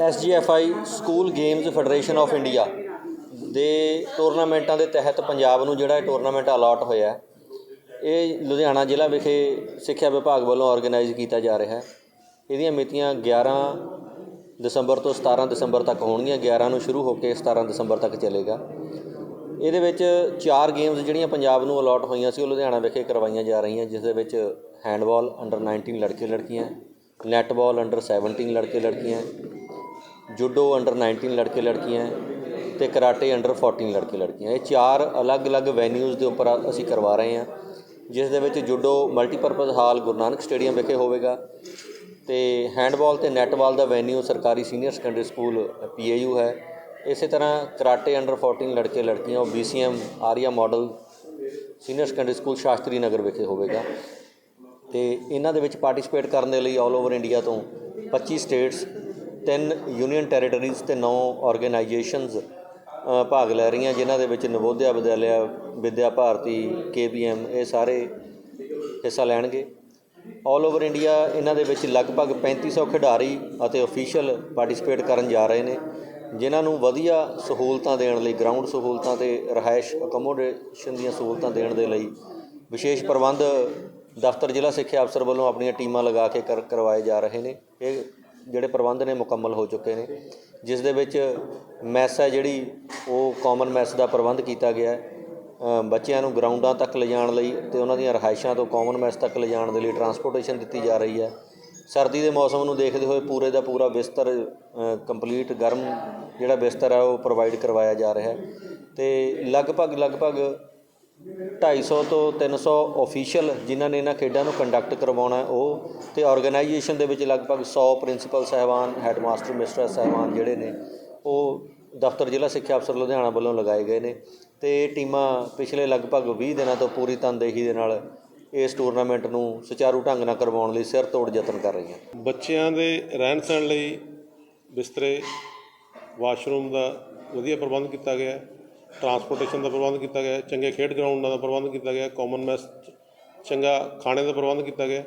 SGFI school games federation of India ਦੇ ਟੂਰਨਾਮੈਂਟਾਂ ਦੇ ਤਹਿਤ ਪੰਜਾਬ ਨੂੰ ਜਿਹੜਾ ਇਹ ਟੂਰਨਾਮੈਂਟ ਅਲਾਟ ਹੋਇਆ ਹੈ, ਇਹ ਲੁਧਿਆਣਾ ਜ਼ਿਲ੍ਹਾ ਵਿਖੇ ਸਿੱਖਿਆ ਵਿਭਾਗ ਵੱਲੋਂ ਆਰਗੇਨਾਈਜ਼ ਕੀਤਾ ਜਾ ਰਿਹਾ ਹੈ। ਇਹਦੀਆਂ ਮਿਤੀਆਂ 11 ਦਸੰਬਰ ਤੋਂ 17 ਦਸੰਬਰ ਤੱਕ ਹੋਣਗੀਆਂ। 11 ਨੂੰ ਸ਼ੁਰੂ ਹੋ ਕੇ 17 ਦਸੰਬਰ ਤੱਕ ਚੱਲੇਗਾ। ਇਹਦੇ ਵਿੱਚ ਚਾਰ ਗੇਮਸ ਜਿਹੜੀਆਂ ਪੰਜਾਬ ਨੂੰ ਅਲਾਟ ਹੋਈਆਂ ਸੀ ਉਹ ਲੁਧਿਆਣਾ ਵਿਖੇ ਕਰਵਾਈਆਂ ਜਾ ਰਹੀਆਂ ਜਿਸ ਦੇ ਵਿੱਚ ਹੈਂਡਬਾਲ ਅੰਡਰ 19 ਲੜਕੇ ਲੜਕੀਆਂ ਨੈਟਬਾਲ ਅੰਡਰ 17 ਲੜਕੇ ਲੜਕੀਆਂ ਜੂਡੋ ਅੰਡਰ 19 ਲੜਕੇ ਲੜਕੀਆਂ ਤੇ ਕਰਾਟੇ ਅੰਡਰ 14 ਲੜਕੇ ਲੜਕੀਆਂ। ਇਹ ਚਾਰ ਅਲੱਗ-ਅਲੱਗ ਵੈਨਿਊਜ਼ ਦੇ ਉੱਪਰ ਅਸੀਂ ਕਰਵਾ ਰਹੇ ਹਾਂ, ਜਿਸ ਦੇ ਵਿੱਚ judo multipurpose hall Guru Nanak stadium ਵਿਖੇ ਹੋਵੇਗਾ ਤੇ ਹੈਂਡਬਾਲ ਤੇ ਨੈਟਬਾਲ ਦਾ ਵੈਨਿਊ ਸਰਕਾਰੀ ਸੀਨੀਅਰ ਸੈਕੰਡਰੀ ਸਕੂਲ ਪੀਏਯੂ ਹੈ। ਇਸੇ ਤਰ੍ਹਾਂ ਕਰਾਟੇ ਅੰਡਰ 14 ਲੜਕੇ ਲੜਕੀਆਂ, ਉਹ BCM Arya model senior secondary school Shastri Nagar ਵਿਖੇ ਹੋਵੇਗਾ। ਤੇ ਇਹਨਾਂ ਦੇ ਵਿੱਚ ਪਾਰਟਿਸਿਪੇਟ ਕਰਨ ਦੇ ਲਈ ਆਲ ਓਵਰ ਇੰਡੀਆ ਤੋਂ 25 ਸਟੇਟਸ, ਤਿੰਨ ਯੂਨੀਅਨ ਟੈਰੀਟਰੀਜ਼ ਤੇ 9 ਆਰਗੇਨਾਈਜੇਸ਼ਨਸ ਭਾਗ ਲੈ ਰਹੀਆਂ, ਜਿਨ੍ਹਾਂ ਦੇ ਵਿੱਚ ਨਵੋਦਿਆ ਵਿਦਿਆਲਿਆ, ਵਿਦਿਆ ਭਾਰਤੀ ਕੇਬੀਐਮ ਇਹ ਸਾਰੇ ਹਿੱਸਾ ਲੈਣਗੇ। 올 ਓਵਰ ਇੰਡੀਆ ਇਹਨਾਂ ਦੇ ਵਿੱਚ ਲਗਭਗ 3500 ਖਿਡਾਰੀ ਅਤੇ ਅਫੀਸ਼ੀਅਲ ਪਾਰਟਿਸਿਪੇਟ ਕਰਨ ਜਾ ਰਹੇ ਨੇ, ਜਿਨ੍ਹਾਂ ਨੂੰ ਵਧੀਆ ਸਹੂਲਤਾਂ ਦੇਣ ਲਈ ਗਰਾਊਂਡ ਸਹੂਲਤਾਂ ਤੇ ਰਿਹਾਇਸ਼ ਅਕਮੋਡੇਸ਼ਨ ਦੀਆਂ ਸਹੂਲਤਾਂ ਦੇਣ ਦੇ ਲਈ ਵਿਸ਼ੇਸ਼ ਪ੍ਰਬੰਧ ਦਫ਼ਤਰ ਜ਼ਿਲ੍ਹਾ ਸਿੱਖਿਆ ਅਫਸਰ ਵੱਲੋਂ ਆਪਣੀਆਂ ਟੀਮਾਂ ਲਗਾ ਕੇ ਕਰ, ਕਰਵਾਏ ਜਾ ਰਹੇ ਨੇ। ਇਹ ਜਿਹੜੇ ਪ੍ਰਬੰਧ ਨੇ ਮੁਕੰਮਲ ਹੋ ਚੁੱਕੇ ਨੇ। ਜਿਸ ਦੇ ਵਿੱਚ ਮੈਸ ਹੈ ਜਿਹੜੀ, ਉਹ ਕਾਮਨ ਮੈਸ ਦਾ ਪ੍ਰਬੰਧ ਕੀਤਾ ਗਿਆ ਹੈ। ਬੱਚਿਆਂ ਨੂੰ ਗਰਾਊਂਡਾਂ ਤੱਕ ਲਿਜਾਣ ਲਈ ਤੇ ਉਹਨਾਂ ਦੀਆਂ ਰਿਹਾਇਸ਼ਾਂ ਤੋਂ ਕਾਮਨ ਮੈਸ ਤੱਕ ਲਿਜਾਣ ਦੇ ਲਈ ਟਰਾਂਸਪੋਰਟੇਸ਼ਨ ਦਿੱਤੀ ਜਾ ਰਹੀ ਹੈ। ਸਰਦੀ ਦੇ ਮੌਸਮ ਨੂੰ ਦੇਖਦੇ ਹੋਏ ਪੂਰੇ ਦਾ ਪੂਰਾ ਬਿਸਤਰ ਕੰਪਲੀਟ ਗਰਮ ਜਿਹੜਾ ਬਿਸਤਰ ਹੈ, ਉਹ ਪ੍ਰੋਵਾਈਡ ਕਰਵਾਇਆ ਜਾ ਰਿਹਾ ਹੈ। ਤੇ ਲਗਭਗ ਲਗਭਗ 250 ਤੋਂ 300 ਅਫੀਸ਼ੀਅਲ ਜਿਨ੍ਹਾਂ ਨੇ ਇਹਨਾਂ ਖੇਡਾਂ ਨੂੰ ਕੰਡਕਟ ਕਰਵਾਉਣਾ ਉਹ ਤੇ ਆਰਗੇਨਾਈਜੇਸ਼ਨ ਦੇ ਵਿੱਚ ਲਗਭਗ 100 ਪ੍ਰਿੰਸੀਪਲ ਸਹਿਬਾਨ ਹੈਡਮਾਸਟਰ ਮਿਸਟਰਸ ਸਹਿਬਾਨ ਜਿਹੜੇ ਨੇ, ਉਹ ਦਫ਼ਤਰ ਜ਼ਿਲ੍ਹਾ ਸਿੱਖਿਆ ਅਫਸਰ ਲੁਧਿਆਣਾ ਵੱਲੋਂ ਲਗਾਏ ਗਏ ਨੇ ਤੇ ਇਹ ਟੀਮਾਂ ਪਿਛਲੇ ਲਗਭਗ 20 ਦਿਨਾਂ ਤੋਂ ਪੂਰੀ ਤਨਦੇਹੀ ਦੇ ਨਾਲ ਇਸ ਟੂਰਨਾਮੈਂਟ ਨੂੰ ਸੁਚਾਰੂ ਢੰਗ ਨਾਲ ਕਰਵਾਉਣ ਲਈ ਸਿਰ ਤੋੜ ਯਤਨ ਕਰ ਰਹੀਆਂ ਬੱਚਿਆਂ ਦੇ ਰਹਿਣ ਸਹਿਣ ਲਈ ਬਿਸਤਰੇ, ਵਾਸ਼ਰੂਮ ਦਾ ਵਧੀਆ ਪ੍ਰਬੰਧ ਕੀਤਾ ਗਿਆ ਹੈ। ਟਰਾਂਸਪੋਰਟੇਸ਼ਨ ਦਾ ਪ੍ਰਬੰਧ ਕੀਤਾ ਗਿਆ ਹੈ ਚੰਗੇ ਖੇਡ ਗਰਾਊਂਡਾਂ ਦਾ ਪ੍ਰਬੰਧ ਕੀਤਾ ਗਿਆ ਹੈ ਕਾਮਨ ਮੈਸ ਚੰਗਾ ਖਾਣੇ ਦਾ ਪ੍ਰਬੰਧ ਕੀਤਾ ਗਿਆ। ਹੈ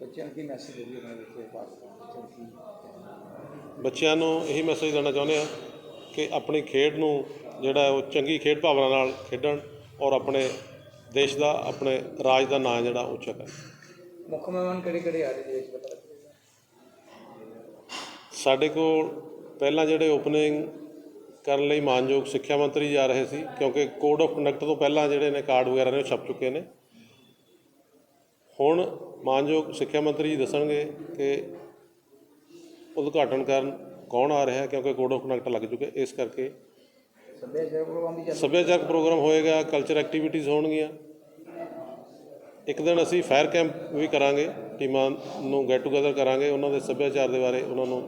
ਬੱਚਿਆਂ ਕੀ ਮੈਸੇਜ ਦੇ ਦੇ? ਪਾਸ ਬੱਚਿਆਂ ਨੂੰ ਇਹੀ ਮੈਸੇਜ ਦੇਣਾ ਚਾਹੁੰਦੇ ਆ ਕਿ ਆਪਣੀ ਖੇਡ ਨੂੰ ਜਿਹੜਾ ਹੈ ਉਹ ਚੰਗੀ ਖੇਡ ਭਾਵਨਾ ਨਾਲ ਖੇਡਣ ਔਰ ਆਪਣੇ ਦੇਸ਼ ਦਾ ਆਪਣੇ ਰਾਜ ਦਾ ਨਾਂ ਜਿਹੜਾ ਉੱਚਾ ਕਰਨ ਮੁੱਖ ਮਹਿਮਾਨ ਕਿਹੜੇ ਕਿਹੜੇ ਆ ਰਹੇ ਪਤਾ ਸਾਡੇ ਕੋਲ ਪਹਿਲਾਂ ਜਿਹੜੇ ਓਪਨਿੰਗ ਕਰਨ ਲਈ ਮਾਨਯੋਗ ਸਿੱਖਿਆ ਮੰਤਰੀ ਜਾ ਰਹੇ ਸੀ ਕਿਉਂਕਿ ਕੋਡ ਆਫ ਕੰਡਕਟ ਤੋਂ ਪਹਿਲਾਂ ਜਿਹੜੇ ਨੇ ਕਾਰਡ ਵਗੈਰਾ ਨੇ ਉਹ ਛਪ ਚੁੱਕੇ ਨੇ। ਹੁਣ ਮਾਨਯੋਗ ਸਿੱਖਿਆ ਮੰਤਰੀ ਜੀ ਦੱਸਣਗੇ ਕਿ ਉਦਘਾਟਨ ਕਰਨ ਕੌਣ ਆ ਰਿਹਾ ਕਿਉਂਕਿ ਕੋਡ ਆਫ ਕੰਡਕਟ ਲੱਗ ਚੁੱਕੇ ਇਸ ਕਰਕੇ ਸੱਭਿਆਚਾਰ ਪ੍ਰੋਗਰਾਮ ਵੀ ਚੱਲ ਸੱਭਿਆਚਾਰਕ ਪ੍ਰੋਗਰਾਮ ਹੋਏਗਾ ਕਲਚਰ ਐਕਟੀਵਿਟੀਜ਼ ਹੋਣਗੀਆਂ। ਇੱਕ ਦਿਨ ਅਸੀਂ ਫਾਇਰ ਕੈਂਪ ਵੀ ਕਰਾਂਗੇ ਟੀਮਾਂ ਨੂੰ ਗੈਟ ਟੂਗੇਦਰ ਕਰਾਂਗੇ ਉਹਨਾਂ ਦੇ ਸੱਭਿਆਚਾਰ ਦੇ ਬਾਰੇ ਉਹਨਾਂ ਨੂੰ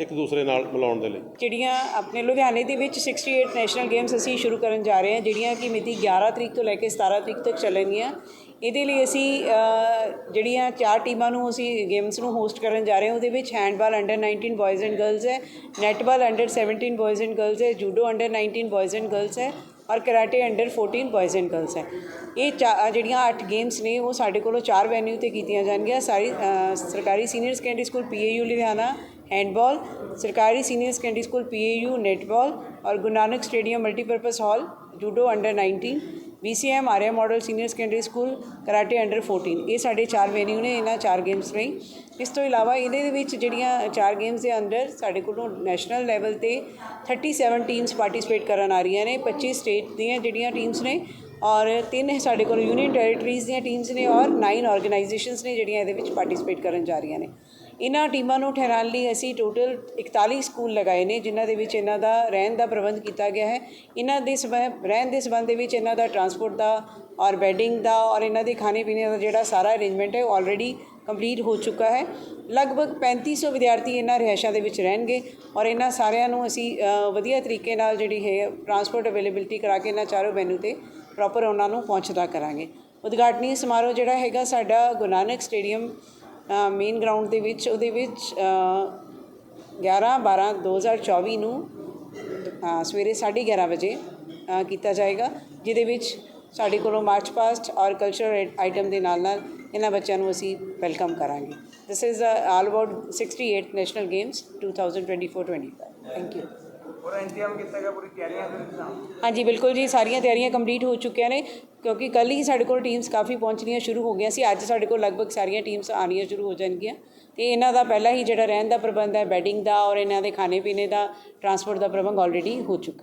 ਇੱਕ ਦੂਸਰੇ ਨਾਲ ਮਿਲਾਉਣ ਦੇ ਲਈ। ਜਿਹੜੀਆਂ ਆਪਣੇ ਲੁਧਿਆਣੇ ਦੇ ਵਿੱਚ 68 ਨੈਸ਼ਨਲ ਗੇਮਸ ਅਸੀਂ ਸ਼ੁਰੂ ਕਰਨ ਜਾ ਰਹੇ ਹਾਂ, ਜਿਹੜੀਆਂ ਕਿ ਮਿਤੀ 11 ਤਰੀਕ ਤੋਂ ਲੈ ਕੇ 17 ਤਰੀਕ ਤੱਕ ਚੱਲਣਗੀਆਂ। ਇਹਦੇ ਲਈ ਅਸੀਂ ਜਿਹੜੀਆਂ ਚਾਰ ਟੀਮਾਂ ਨੂੰ ਅਸੀਂ ਗੇਮਸ ਨੂੰ ਹੋਸਟ ਕਰਨ ਜਾ ਰਹੇ ਹਾਂ, ਉਹਦੇ ਵਿੱਚ handball under 19 boys and girls ਹੈ netball under 17 boys and girls ਹੈ judo under 19 boys and girls ਹੈ ਔਰ karate under 14 boys and girls ਹੈ। ਇਹ ਜਿਹੜੀਆਂ 8 ਗੇਮਸ ਨੇ, ਉਹ ਸਾਡੇ ਕੋਲੋਂ ਚਾਰ ਵੈਨਿਊ ਤੇ ਕੀਤੀਆਂ ਜਾਣਗੀਆਂ। ਸਾਰੀ ਸਰਕਾਰੀ senior secondary school PAU Ludhiana handball सरकारी senior secondary school PAU netball और Guru Nanak stadium multipurpose hall judo under 19 BCM Arya model senior secondary school karate under 14 ਇਹ ਸਾਡੇ ਚਾਰ ਵੈਨਿਊ ਨੇ ਇਹਨਾਂ ਚਾਰ ਗੇਮਸ ਲਈ ਇਸ ਤੋਂ ਇਲਾਵਾ ਇਹਦੇ ਦੇ ਵਿੱਚ ਜਿਹੜੀਆਂ ਚਾਰ ਗੇਮਸ ਦੇ ਅੰਦਰ ਸਾਡੇ ਕੋਲੋਂ ਨੈਸ਼ਨਲ ਲੈਵਲ ਤੇ 37 ਟੀਮਸ ਪਾਰਟਿਸਿਪੇਟ ਕਰਨ ਆ ਰਹੀਆਂ ਨੇ 25 ਸਟੇਟ ਦੀਆਂ ਜਿਹੜੀਆਂ ਟੀਮਸ ਨੇ ਔਰ ਤਿੰਨ ਸਾਡੇ ਕੋਲ ਯੂਨੀਅਨ ਟੈਰੀਟਰੀਜ਼ ਦੀਆਂ ਟੀਮਸ ਨੇ ਔਰ 9 ਆਰਗੇਨਾਈਜੇਸ਼ਨਸ ਨੇ ਜਿਹੜੀਆਂ ਇਹਦੇ ਵਿੱਚ ਪਾਰਟਿਸਿਪੇਟ ਕਰਨ ਜਾ ਰਹੀਆਂ ਨੇ ਇਹਨਾਂ ਟੀਮਾਂ ਨੂੰ ਠਹਿਰਾਉਣ ਲਈ ਅਸੀਂ ਟੋਟਲ 41 ਸਕੂਲ ਲਗਾਏ ਨੇ, ਜਿਨ੍ਹਾਂ ਦੇ ਵਿੱਚ ਇਹਨਾਂ ਦਾ ਰਹਿਣ ਦਾ ਪ੍ਰਬੰਧ ਕੀਤਾ ਗਿਆ ਹੈ। ਇਹਨਾਂ ਦੇ ਸਬੰਧ, ਰਹਿਣ ਦੇ ਸਬੰਧ ਦੇ ਵਿੱਚ ਇਹਨਾਂ ਦਾ ਟਰਾਂਸਪੋਰਟ ਦਾ ਔਰ ਬੈਡਿੰਗ ਦਾ ਔਰ ਇਹਨਾਂ ਦੇ ਖਾਣੇ ਪੀਣੇ ਦਾ ਜਿਹੜਾ ਸਾਰਾ ਅਰੇਂਜਮੈਂਟ ਹੈ, ਉਹ ਆਲਰੇਡੀ ਕੰਪਲੀਟ ਹੋ ਚੁੱਕਾ ਹੈ। ਲਗਭਗ 3500 ਵਿਦਿਆਰਥੀ ਇਹਨਾਂ ਰਿਹਾਇਸ਼ਾਂ ਦੇ ਵਿੱਚ ਰਹਿਣਗੇ ਔਰ ਇਹਨਾਂ ਸਾਰਿਆਂ ਨੂੰ ਅਸੀਂ ਵਧੀਆ ਤਰੀਕੇ ਨਾਲ ਜਿਹੜੀ ਹੈ ਟਰਾਂਸਪੋਰਟ ਅਵੇਲੇਬਿਲਟੀ ਕਰਾ ਕੇ ਇਹਨਾਂ ਚਾਰੋਂ ਵੈਨਿਊ ਤੇ ਪ੍ਰੋਪਰ ਉਹਨਾਂ ਨੂੰ ਪਹੁੰਚਦਾ ਕਰਾਂਗੇ। ਉਦਘਾਟਨੀ ਸਮਾਰੋਹ ਜਿਹੜਾ ਹੈਗਾ ਸਾਡਾ Guru Nanak stadium main ground ਦੇ ਵਿੱਚ ਉਹਦੇ ਵਿੱਚ ਅ, 11 12 2024 ਨੂੰ ਅ, ਸਵੇਰੇ 11:30 ਵਜੇ ਕੀਤਾ ਜਾਏਗਾ ਜਿਹਦੇ ਵਿੱਚ ਸਾਡੇ ਕੋਲੋਂ ਮਾਰਚ ਪਾਸਟ ਔਰ ਕਲਚਰਲ ਆਈਟਮ ਦੇ ਨਾਲ ਨਾਲ ਇਹਨਾਂ ਬੱਚਿਆਂ ਨੂੰ ਅਸੀਂ ਵੈਲਕਮ ਕਰਾਂਗੇ। This is uh, all about 68th national games 2024-25 thank you ਪੂਰਾ ਇੰਤਜ਼ਾਮ ਕੀਤਾ ਗਿਆ, ਪੂਰੀ ਤਿਆਰੀਆਂ ਫਿਰ ਕਿਦਾਂ ਹਾਂਜੀ, ਬਿਲਕੁਲ ਜੀ, ਸਾਰੀਆਂ ਤਿਆਰੀਆਂ ਕੰਪਲੀਟ ਹੋ ਚੁੱਕੀਆਂ ਨੇ, ਕਿਉਂਕਿ ਕੱਲ ਹੀ ਸਾਡੇ ਕੋਲ ਟੀਮਸ ਕਾਫੀ ਪਹੁੰਚਣੀਆਂ ਸ਼ੁਰੂ ਹੋ ਗਈਆਂ ਸੀ, ਅੱਜ ਸਾਡੇ ਕੋਲ ਲਗਭਗ ਸਾਰੀਆਂ ਟੀਮਸ ਆਉਣੀਆਂ ਸ਼ੁਰੂ ਹੋ ਜਾਣਗੀਆਂ। ਤੇ ਇਹਨਾਂ ਦਾ ਪਹਿਲਾਂ ਹੀ ਜਿਹੜਾ ਰਹਿਣ ਦਾ ਪ੍ਰਬੰਧ ਹੈ ਬੈਡਿੰਗ ਦਾ ਔਰ ਇਹਨਾਂ ਦੇ ਖਾਣੇ ਪੀਣੇ ਦਾ ਟਰਾਂਸਪੋਰਟ ਦਾ ਪ੍ਰਬੰਧ ਆਲਰੇਡੀ ਹੋ ਚੁੱਕਾ